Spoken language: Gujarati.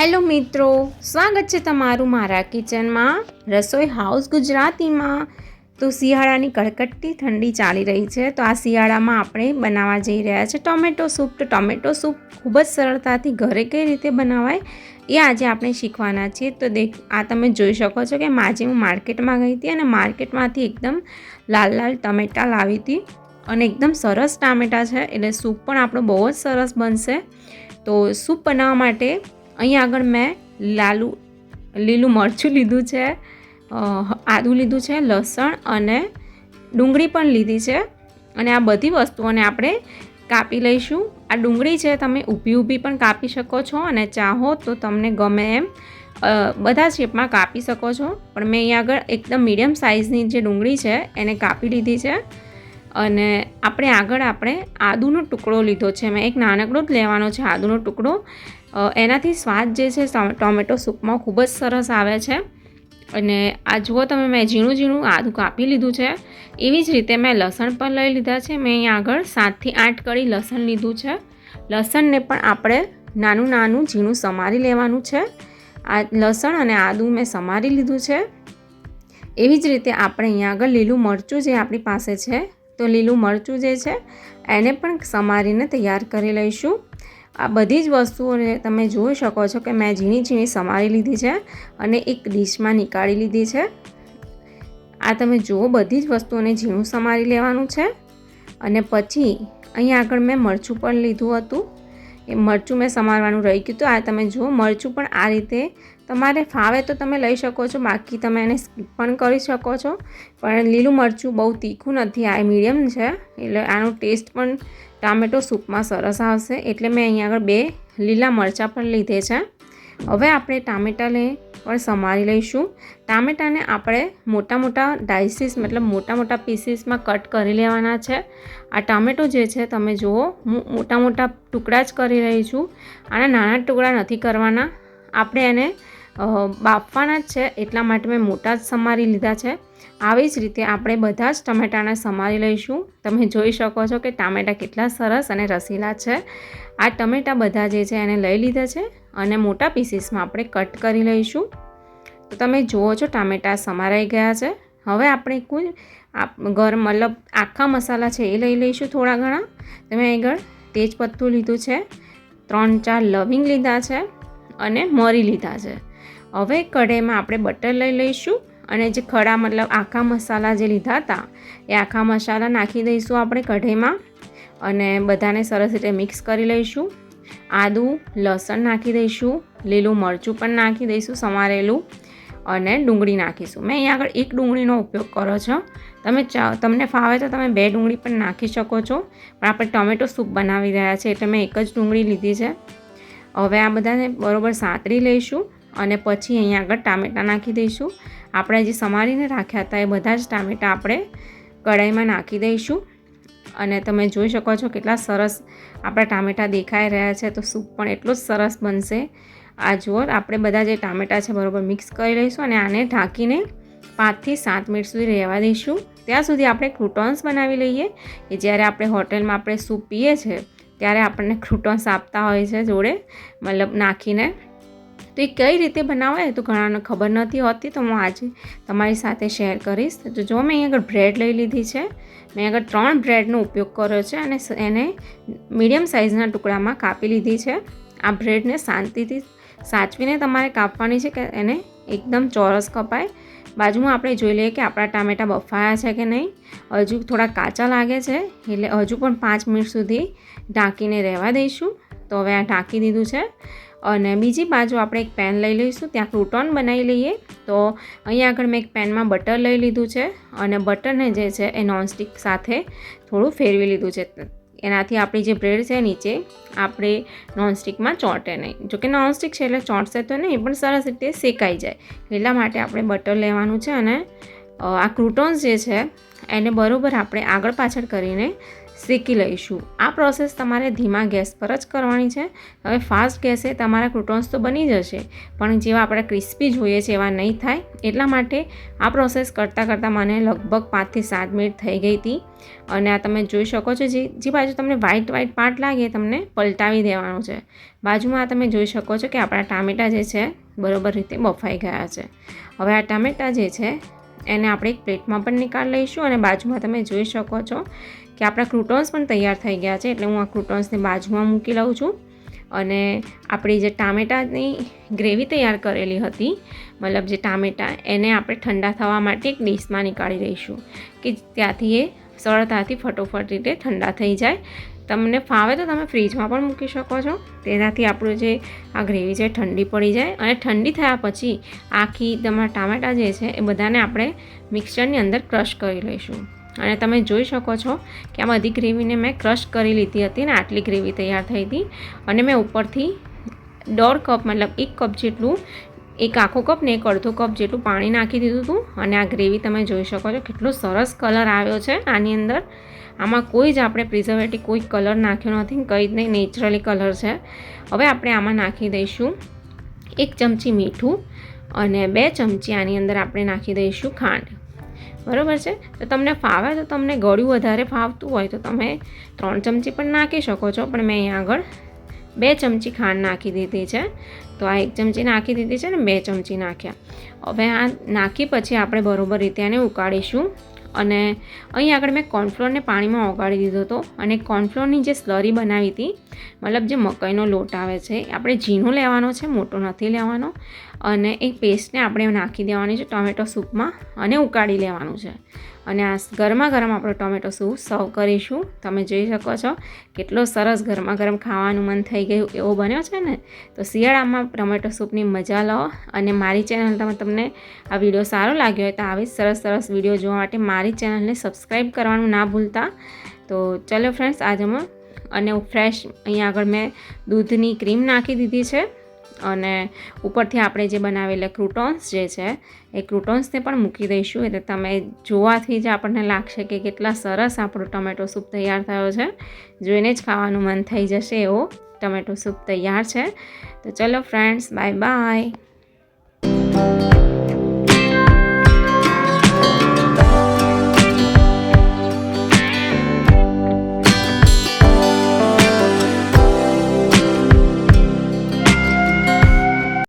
હેલો મિત્રો, સ્વાગત છે તમારું મારા કિચનમાં. રસોઈ હાઉસ ગુજરાતીમાં. તો શિયાળાની કડકડતી ઠંડી ચાલી રહી છે, તો આ શિયાળામાં આપણે બનાવવા જઈ રહ્યા છે ટોમેટો સૂપ. તો ટોમેટો સૂપ ખૂબ જ સરળતાથી ઘરે કઈ રીતે બનાવાય એ આજે આપણે શીખવાના છીએ. તો દેખ, આ તમે જોઈ શકો છો કે આજે હું માર્કેટમાં ગઈ હતી અને માર્કેટમાંથી એકદમ લાલ લાલ ટમેટાં લાવી હતી. અને એકદમ સરસ ટામેટાં છે, એટલે સૂપ પણ આપણો બહુ જ સરસ બનશે. તો સૂપ બનાવવા માટે અહીં આગળ મેં લાલુ, લીલું મરચું લીધું છે આદું લીધું છે, લસણ અને ડુંગળી પણ લીધી છે. અને આ બધી વસ્તુઓને આપણે કાપી લઈશું. આ ડુંગળી છે તમે ઊભી ઊભી પણ કાપી શકો છો અને ચાહો તો તમને ગમે એમ બધા શેપમાં કાપી શકો છો. પણ મેં અહીંયા આગળ એકદમ મીડિયમ સાઇઝની જે ડુંગળી છે એને કાપી લીધી છે. અને આપણે આગળ આપણે આદુનો ટુકડો લીધો છે. મેં એક નાનકડો જ લેવાનો છે, આદુનો ટુકડો. એનાથી સ્વાદ જે છે ટોમેટો સૂપમાં ખૂબ જ સરસ આવે છે. અને આ જુઓ તમે, મેં ઝીણું ઝીણું આદું કાપી લીધું છે. એવી જ રીતે મેં લસણ પણ લઈ લીધા છે. મેં અહીં આગળ સાતથી આઠ કળી લસણ લીધું છે. લસણને પણ આપણે નાનું નાનું ઝીણું સમારી લેવાનું છે. આ લસણ અને આદું મેં સમારી લીધું છે. એવી જ રીતે આપણે અહીંયા આગળ લીલું મરચું જે આપણી પાસે છે તો લીલું મરચું જે છે, એને પણ સમારીને તૈયાર કરી લઈશું. આ બધી જ વસ્તુઓને તમે જોઈ શકો છો કે મેં ઝીણી ઝીણી સમારી લીધી છે અને એક ડીશમાં નીકાળી લીધી છે. આ તમે જુઓ, બધી જ વસ્તુઓને ઝીણું સમારી લેવાનું છે. અને પછી અહીં આગળ મેં મરચું પણ લીધું હતું. એ મરચું મેં સમારવાનું રહી ગયું હતું. આ તમે જુઓ, મરચું પણ આ રીતે તમારે ફાવે તો તમે લઈ શકો છો, બાકી તમે એને સ્કીપ પણ કરી શકો છો. પણ લીલું મરચું બહુ તીખું નથી, આ મીડિયમ છે. એટલે આનો ટેસ્ટ પણ ટામેટો સૂપમાં સરસ આવશે. એટલે મેં અહીં આગળ બે લીલા મરચાં પણ લીધે છે. હવે આપણે ટામેટાને પણ સમારી લઈશું. ટામેટાને આપણે મોટા મોટા ડાયસીસ મતલબ મોટા મોટા પીસીસમાં કટ કરી લેવાના છે. આ ટામેટો જે છે, તમે જુઓ, હું મોટા મોટા ટુકડા જ કરી રહી છું. આના નાના ટુકડા નથી કરવાના. આપણે એને બાફવાના જ છે, એટલા માટે મેં મોટા જ સમારી લીધા છે. આવી જ રીતે આપણે બધા જ ટમેટાને સમારી લઈશું. તમે જોઈ શકો છો કે ટામેટા કેટલા સરસ અને રસીલા છે. આ ટમેટાં બધા જે છે એને લઈ લીધા છે અને મોટા પીસીસમાં આપણે કટ કરી લઈશું. તો તમે જુઓ છો ટામેટા સમારાઈ ગયા છે. હવે આપણે આપ ઘર મતલબ આખા મસાલા છે એ લઈ લઈશું થોડા ઘણા. તમે આગળ તેજપત્તું લીધું છે. ત્રણ ચાર લવિંગ લીધા છે અને મરી લીધા છે. હવે કઢાઈમાં આપણે બટર લઈ લઈશું. અને જે ખડા મતલબ આખા મસાલા જે લીધા હતા, એ આખા મસાલા નાખી દઈશું આપણે કઢાઈમાં અને બધાને સરસ રીતે મિક્સ કરી લઈશું. આદું, લસણ નાખી દઈશું, લીલું મરચું પણ નાખી દઈશું સમારેલું અને ડુંગળી નાખીશું. મેં અહીંયા આગળ એક ડુંગળીનો ઉપયોગ કરો છો. તમે તમને ફાવે તો તમે બે ડુંગળી પણ નાખી શકો છો. પણ આપણે ટોમેટો સૂપ બનાવી રહ્યા છે એટલે મેં એક જ ડુંગળી લીધી છે. હવે આ બધાને બરોબર સાતરી લઈશું અને પછી અહીંયા આગળ ટામેટાં નાખી દઈશું. આપણે જે સમારીને રાખ્યા હતા એ બધા જ ટામેટાં આપણે કઢાઈમાં નાખી દઈશું. અને તમે જોઈ શકો છો કેટલા સરસ આપણા ટામેટાં દેખાઈ રહ્યા છે. તો સૂપ પણ એટલો જ સરસ બનશે. આ જુઓ, આપણે બધા જે ટામેટાં છે બરાબર મિક્સ કરી લઈશું અને આને ઢાંકીને પાંચથી સાત મિનિટ સુધી રહેવા દઈશું. ત્યાં સુધી આપણે ક્રૂટોન્સ બનાવી લઈએ કે જ્યારે આપણે હોટેલમાં આપણે સૂપ પીએ છીએ ત્યારે આપણને ક્રૂટોન્સ આપતા હોય છે જોડે, મતલબ નાખીને. તો એ કઈ રીતે બનાવાય તો ઘણાને ખબર નથી હોતી, તો હું આજે તમારી સાથે શેર કરીશ. તો જો મેં અહીં આગળ બ્રેડ લઈ લીધી છે, મેં આગળ ત્રણ બ્રેડનો ઉપયોગ કર્યો છે અને એને મીડિયમ સાઇઝના ટુકડામાં કાપી લીધી છે. આ બ્રેડને શાંતિથી સાચવીને તમારે કાપવાની છે કે એને એકદમ ચોરસ કપાય. બાજુમાં આપણે જોઈ લઈએ કે આપણા ટામેટાં બફાયા છે કે નહીં. હજુ થોડા કાચા લાગે છે, એટલે હજુ પણ પાંચ મિનિટ સુધી ઢાંકીને રહેવા દઈશું. તો હવે આ ઢાંકી દીધું છે. અને બીજી બાજુ આપણે એક પેન લઈ લઈશું. ત્યાં ક્રૂટોન બનાવી લઈએ. તો અહીંયા આગળ મેં એક પેનમાં બટર લઈ લીધું છે અને બટરને જે છે એ નોનસ્ટિક સાથે થોડું ફેરવી લીધું છે. એનાથી આપણી જે બ્રેડ છે નીચે આપણે નોનસ્ટિકમાં ચોંટે નહીં. જોકે નોનસ્ટિક છે એટલે ચોંટશે તો નહીં, પણ સરસ રીતે શેકાઈ જાય. એટલા માટે આપણે બટર લેવાનું છે અને આ ક્રૂટોન્સ જે છે, એને બરોબર આપણે આગળ પાછળ કરીને શેકી લઈશું. આ પ્રોસેસ તમારે ધીમા ગેસ પર જ કરવાની છે. હવે ફાસ્ટ ગેસે તમારા ક્રુટોન્સ તો બની જશે, પણ જેવા આપણે ક્રિસ્પી જોઈએ છે એવા નહીં થાય. એટલા માટે આ પ્રોસેસ કરતાં કરતાં મને લગભગ પાંચથી સાત મિનિટ થઈ ગઈ હતી. અને આ તમે જોઈ શકો છો જે જે બાજુ તમને વ્હાઈટ વ્હાઈટ પાર્ટ લાગે તમને પલટાવી દેવાનું છે. બાજુમાં આ તમે જોઈ શકો છો કે આપણા ટામેટાં જે છે, બરોબર રીતે બફાઈ ગયા છે. હવે આ ટામેટાં જે છે, એને આપણે એક પ્લેટમાં પણ નિકાળ લઈશું અને બાજુમાં તમે જોઈ શકો છો કે આપણા ક્રૂટોન્સ પણ તૈયાર થઈ ગયા છે એટલે હું આ ક્રૂટોન્સને બાજુમાં મૂકી લઉં છું. અને આપણી જે ટામેટાની ગ્રેવી તૈયાર કરેલી હતી, મતલબ જે ટામેટા, એને આપણે ઠંડા થવા માટે એક ડીશમાં નીકાળી દઈશું કે ત્યાંથી એ સરળતાથી ફટોફટ રીતે ઠંડા થઈ જાય. તમને ફાવે તો તમે ફ્રીજમાં પણ મૂકી શકો છો. તેનાથી આપણું જે આ ગ્રેવી છે ઠંડી પડી જાય અને ઠંડી થયા પછી આખી તમારા ટામેટા જે છે એ બધાને આપણે મિક્સરની અંદર ક્રશ કરી લઈશું. અને તમે જોઈ શકો છો કે આ બધી ગ્રેવીને મેં ક્રશ કરી લીધી હતી ને આટલી ગ્રેવી તૈયાર થઈ હતી. અને મેં ઉપરથી દોઢ કપ, મતલબ એક કપ જેટલું, એક આખો કપ ને એક અડધો કપ જેટલું પાણી નાખી દીધું હતું. અને આ ગ્રેવી તમે જોઈ શકો છો કેટલો સરસ કલર આવ્યો છે આની અંદર. આમાં કોઈ જ આપણે પ્રિઝર્વેટિવ કોઈ કલર નાખ્યો નથી કંઈ જ નહીં નેચરલી કલર છે. હવે આપણે આમાં નાખી દઈશું એક ચમચી મીઠું અને બે ચમચી આની અંદર આપણે નાખી દઈશું ખાંડ. બરાબર છે? તો તમને ફાવે તો તમને ગળ્યું વધારે ફાવતું હોય તો તમે ત્રણ ચમચી પણ નાખી શકો છો. પણ મેં અહીંયા આગળ બે ચમચી ખાંડ નાખી દીધી છે. તો આ એક ચમચી નાખી દીધી છે ને બે ચમચી નાખ્યા. હવે આ નાખી પછી આપણે બરોબર રીતે આને ઉકાળીશું. અને અહીં આગળ મેં કોર્નફ્લોરને પાણીમાં ઓગાળી દીધો હતો અને કોર્નફ્લોરની જે સ્લરી બનાવી હતી, મતલબ જે મકાઈનો લોટ આવે છે આપણે ઝીણો લેવાનો છે, મોટો નથી લેવાનો. અને એ પેસ્ટને આપણે નાખી દેવાની છે ટોમેટો સૂપમાં અને ઉકાળી લેવાનું છે. અને આ ગરમા ગરમ આપણો ટોમેટો સૂપ સર્વ કરીશું. તમે જોઈ શકો છો કેટલો સરસ ગરમા ગરમ ખાવાનું મન થઈ ગયું એવો બન્યો છે ને? તો શિયાળામાં ટોમેટો સૂપની મજા લો અને મારી ચેનલમાં તમને આ વીડિયો સારો લાગ્યો હોય તો આવી સરસ સરસ વીડિયો જોવા માટે મારી ચેનલને સબસ્ક્રાઈબ કરવાનું ના ભૂલતા. તો ચલો ફ્રેન્ડ્સ, આજે અમે અને ફ્રેશ અહીંયા આગળ મેં દૂધની ક્રીમ નાખી દીધી છે. અને ઉપરથી આપણે જે બનાવેલા ક્રૂટોન્સ જે છે, એ ક્રૂટોન્સને પણ મૂકી દઈશું. એટલે તમે જોવાથી જ આપણને લાગશે કે કેટલા સરસ આપણો ટમેટો સૂપ તૈયાર થયો છે. જોઈને જ ખાવાનું મન થઈ જશે એવો ટમેટો સૂપ તૈયાર છે. તો ચલો ફ્રેન્ડ્સ બાય બાય